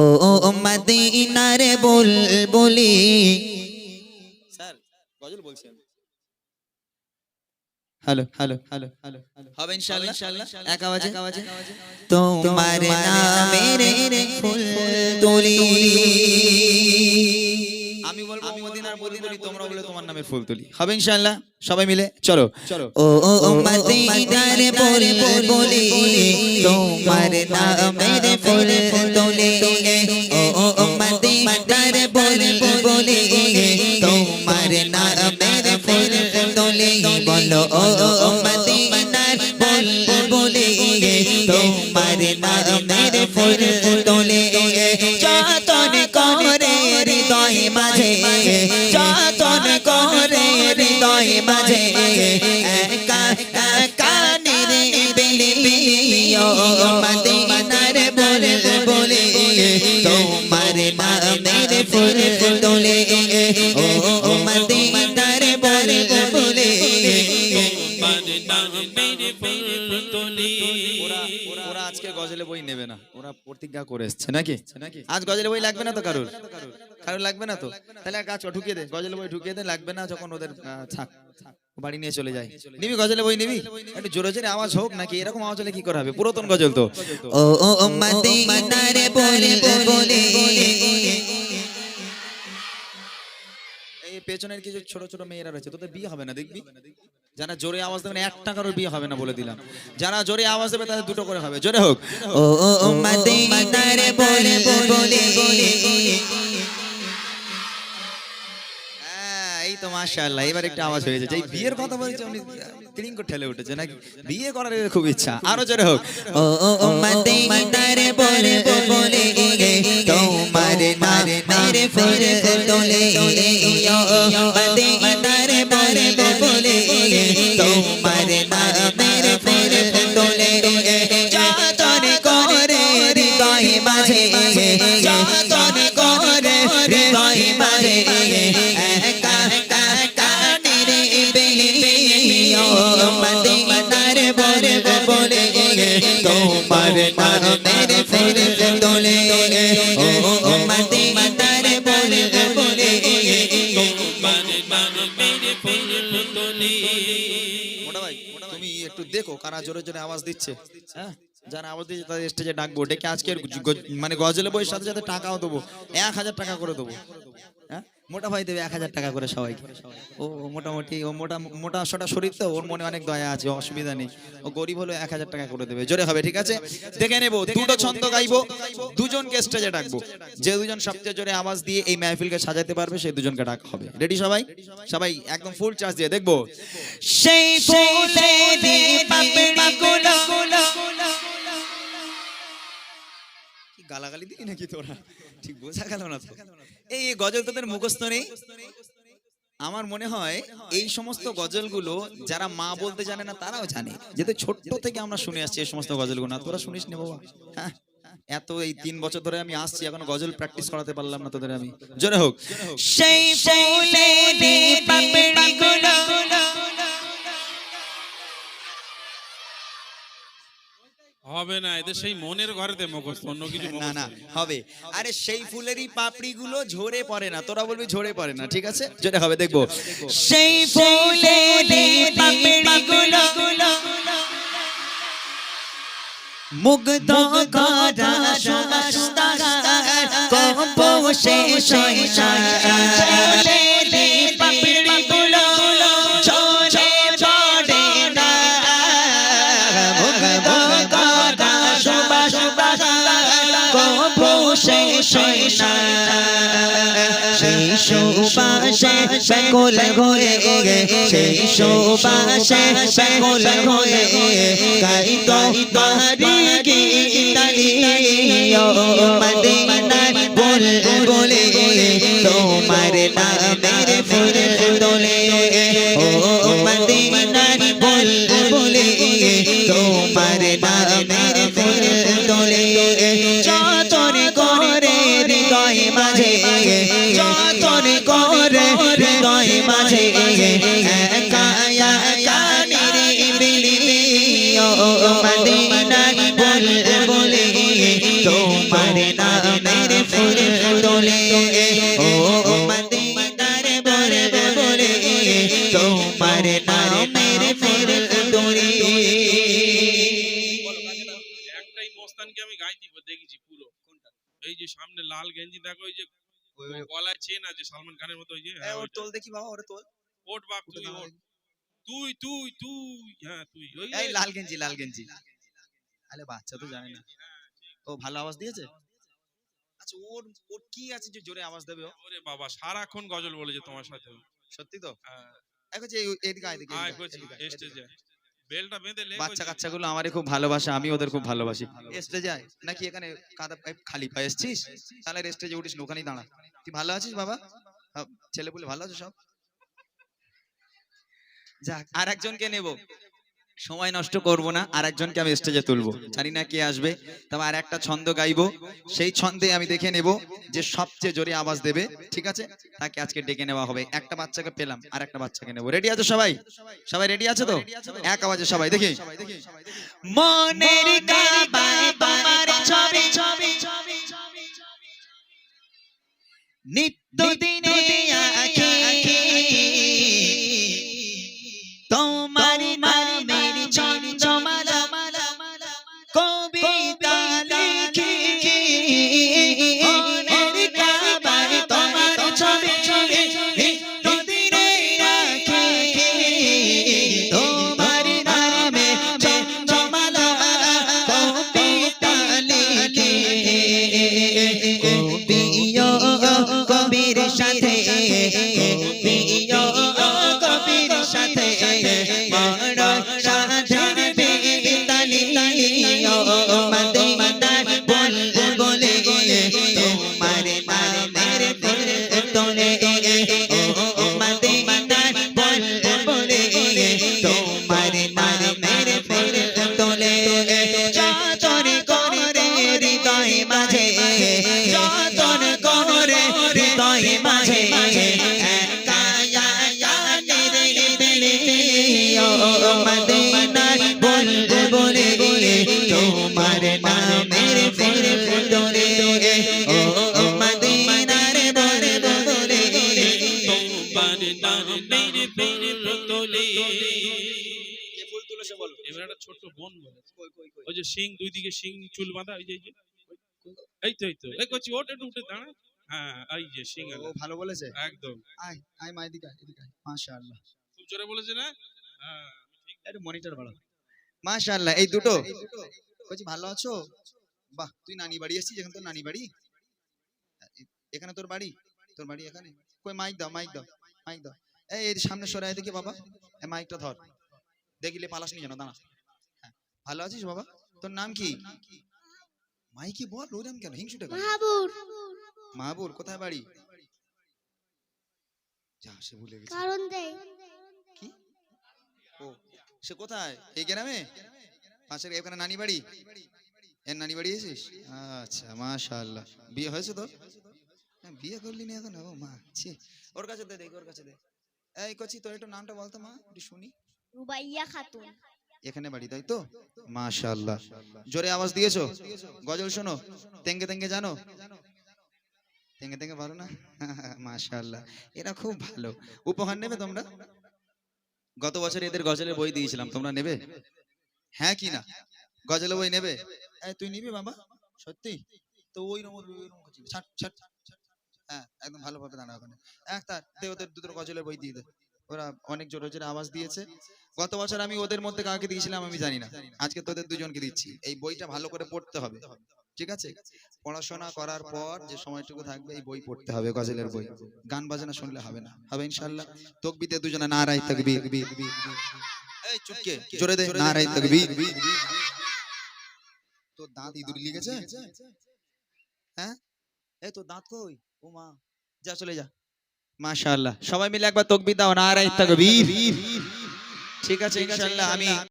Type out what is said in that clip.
ও ও মদিনার বল বলি স্যার গজল বলছেন। হ্যালো হ্যালো হ্যালো হ্যালো হবে ইনশাআল্লাহ এক আওয়াজে এক আওয়াজে তোমার নামের ফুল তুলি। আমি বলব মদিনার বলি বলি তোমরা বলে তোমার নামের ফুল তুলি হবে ইনশাআল্লাহ সবাই মিলে চলো চলো ও মদিনার বুল বলি তোমার নামের ফুল তুলি ও মদিনার বুল বলি তোমার নামের ফুল তুলি বলো ও মদিনার আজকে গজলে বই নেবে না। ওরা প্রতিজ্ঞা করে এসছে নাকি? আজ গজলে বই লাগবে না তো কারোর? কারোর। লাগবে না তো? তাহলে কাজ ঢুকিয়ে দে গজলে বই ঢুকিয়ে দে লাগবে না যখন ওদের থাক। বাড়ি নিয়ে চলে যায় নিবি গজলে বই নিবি? একটু জোরে জোরে আওয়াজ হোক নাকি? এরকম আওয়াজ হলে কি করা হবে? পুরাতন গজল তো। ও ও মদিনার বলে বলে। এই পেছনের কিছু ছোট ছোট মেয়েরা রয়েছে তোদের বিয়ে হবে না দেখবি? যারা জোরে আওয়াজ দেবে না এক টাকারও বিয়ে হবে না বলে দিলাম যারা জোরে আওয়াজ দেবে তাদের দুটো করে হবে জোরে হোক ও ও মদিনার বলে বলে হ্যাঁ, এই তো মাশাআল্লাহ এবার একটা আওয়াজ হয়ে যাচ্ছে এই বিয়ের কথা বলছে উনি ক্লিং করে ঠেলে উঠেছে নাকি বিয়ে করার খুব ইচ্ছা আরও জোরে হোক ও ও মদিনার বলে বলে তোমার তোলে ও মদিনার বলে বলে তোমার নামের ফুল তোলে একটু দেখো কারা জোরে জোরে আওয়াজ দিচ্ছে। হ্যাঁ? যারা আওয়াজ দিচ্ছে তাদের স্টেজে ডাকবো। ডেকে আজকে মানে গজলে বইয়ের সাথে সাথে টাকাও দেবো। এক হাজার টাকা করে দেবো। হ্যাঁ? মোটা ভাই দেবে এক হাজার টাকা করে সবাইকে। ও মোটামুটি ও মোটা মোটা সোটা শরীর তো ওর মনে অনেক দয়া আছে অসুবিধা নেই। ও গরিব হলো এক হাজার টাকা করে দেবে। জোরে হবে ঠিক আছে? দেখে নেব দুটো ছন্দ গাইবো দুজনকে স্টেজে ডাকবো। যে দুজন সবচেয়ে জোরে আওয়াজ দিয়ে এই মাহফিলকে সাজাতে পারবে সেই দুজনকে ডাকা হবে। রেডি সবাই? সবাই একদম ফুল চার্জ দিয়ে দেখব? সেই গালাগালি দিই নাকি তোরা? ঠিক বোঝা গেল না তো? এই গজল তোদের মুখস্থ নেই? আমার মনে হয় এই সমস্ত গজলগুলো যারা মা বলতে জানে না তারাও জানে। যেহেতু ছোট্ট থেকে আমরা শুনে আসছি এই সমস্ত গজলগুলো না তোরা শুনিস নে বাবা? হ্যাঁ? এত এই তিন বছর ধরে আমি আসছি এখন গজল প্র্যাকটিস করাতে পারলাম না তোদের আমি। জোরে হোক। সেই ফুলেরি হবে না এদের সেই মনের ঘরেতে মুখস্থ অন্য কিছু না না হবে। আরে সেই ফুলেরই পাপড়িগুলো ঝরে পড়ে না তোরা বলবি ঝরে পড়ে না ঠিক আছে? যেটা হবে দেখব। সেই ফুলেরি পাপড়িগুলো মুগ্ধ করা শয় শয় ফুলেরি পাপড়িগুলো কম্পোষে শয় শয় সেই সুবাসে বেকুল হয়ে সেই সুবাসে বেকুল হয়ে গাই তো বাড়ি গীতালি ও মদিনার বল বলে তোমার নামের তোলে একটাই মস্তানকে আমি গাইতে দেখেছি পুরো। এই যে সামনে লাল গেঞ্জি দেখো ওই যে গলায় চেন আছে সালমান খানের মতো ওই যে হ্যাঁ, ওইটা। তোল দেখি বাবা ওরে তোল। ওঠ বাপ তুই তুই তুই তুই হ্যাঁ তুই ওই এই লাল গেঞ্জি লাল গেঞ্জি। আরে বাচ্চা তো জানে না। ও ভালো আওয়াজ দিয়েছে? আচ্ছা ওর ওর কি আছে যে জোরে আওয়াজ দেবে ওরে বাবা সারাক্ষণ গজল বলেছে তোমার সাথে সত্যি তো? হ্যাঁ, এখন যে এদিকে এদিকে স্টেজে বেলটা বেঁধে লে বাচ্চা। কাচ্চাগুলো খুব ভালোবাসে আমি ওদের খুব ভালোবাসি। স্টেজে আয় নাকি এখানে কাদা পাইপ খালি পায়ে এসছিস? তাহলে স্টেজে উঠিস ওখানেই দাঁড়া। তুই ভালো আছিস বাবা? ছেলে পুলে ভালো আছে সব? যাক আর একজনকে নেব। সময় নষ্ট করব না আর একজনকে আমি স্টেজে তুলবো। জানি না কে আসবে তবে আর একটা ছন্দ গাইবো সেই ছন্দে আমি দেখে নেব যে সবচেয়ে জোরে আওয়াজ দেবে ঠিক আছে? তাকে আজকে ডেকে নেওয়া হবে। একটা বাচ্চাকে পেলাম আর একটা বাচ্চাকে নেব। রেডি আছে সবাই? সবাই রেডি আছে তো? এক আওয়াজে সবাই দেখি। মনের তোমার ছবি ছবি নিত্য দিনে ও মদিনার তোমার নামের ফুল তোলে এবার একটা ছোট্ট বোন বলেছে ওই যে শিং দুই দিকে শিং চুল বাঁধা ওই যে এই তো এই তো। এই করছি ওটা একটু উঠে দাঁড়া। হ্যাঁ এই যে শিং ও ভালো বলেছে? একদম। আয় আয় মা এদিকে এদিকে মাশাআল্লাহ। খুব জোরে বলেছে না? হ্যাঁ একটু মনিটর বাড়া মাশাআল্লাহ এই দুটো। ভালো আছো? বাহ তুই নানি বাড়ি এসেছিস এখানে তোর নানি বাড়ি? এখানে তোর বাড়ি? তোর বাড়ি এখানে? কই মাইক দাও মাইক দাও। মাইক দাও এই এই সামনে সরে দেখি বাবা। এই মাইকটা ধর। দেখিলে পালাস নি যেন দাঁড়া হ্যাঁ, ভালো আছিস বাবা? তোর নাম কি? মাইকি বল কেন? হিংসুটা কেন? মাহাবুর। কোথায় বাড়ি? যা সে ভুলে গেছে। কারণ কি? ও সে কোথায়? এই গ্রামে? পাশের এখানে নানি বাড়ি? এর নানি বাড়ি এসেছিস? আচ্ছা মাশাআল্লাহ। বিয়ে হয়েছে তো হ্যাঁ, বিয়ে করলি না এখন? ও মা ছি। ওর কাছে দে দেখ ওর কাছে দে। এই কচি তোর একটু নামটা বলতো মা একটু শুনি। রুবাইয়া খাতুন। এখানে বাড়ি তাই তো? মাশাআল্লাহ। জোরে আওয়াজ দিয়েছ? গজল শোনো। তেঙ্গে তেঙ্গে জানো? তেঙ্গে তেঙ্গে ভালো না? মাশাআল্লাহ। এরা খুব ভালো। উপহার নেবে তোমরা? গত বছর এদের গজলের বই দিয়েছিলাম। তোমরা নেবে? হ্যাঁ কি না? গজলের বই নেবে? এই তুই নিবি বাবা? সত্যি? তো ওই নম্বর ওই নম্বর হ্যাঁ একদম ভালোভাবে দাঁড়া ওখানে। একটা দে ওদের দুটো গজলের বই দিয়ে দে। ওরা অনেক জোরে জোরে আওয়াজ দিয়েছে। গত বছর আমি ওদের মধ্যে কাকে দিয়েছিলাম আমি জানি না। আজকে তোদের দুজনকে দিচ্ছি। এই বইটা ভালো করে পড়তে হবে। ঠিক আছে? পড়াশোনা করার পর যে সময়টুকু থাকবে, এই বই পড়তে হবে, গজলের বই। গান বাজনা শুনলে হবে না। হবে ইনশাআল্লাহ। তকবিতে দুজনে নারাই তাকবীর। এই চুপকে জোরে দে নারাই তাকবীর। তোর দাঁত ইঁদুর লিগেছে হ্যাঁ? এই তোর দাঁত কই? ও মা যা চলে যা। মাশাআল্লাহ। সবাই মিলে একবার তকবির দাও না তাকবীর। ঠিক আছে ইনশাআল্লাহ আমি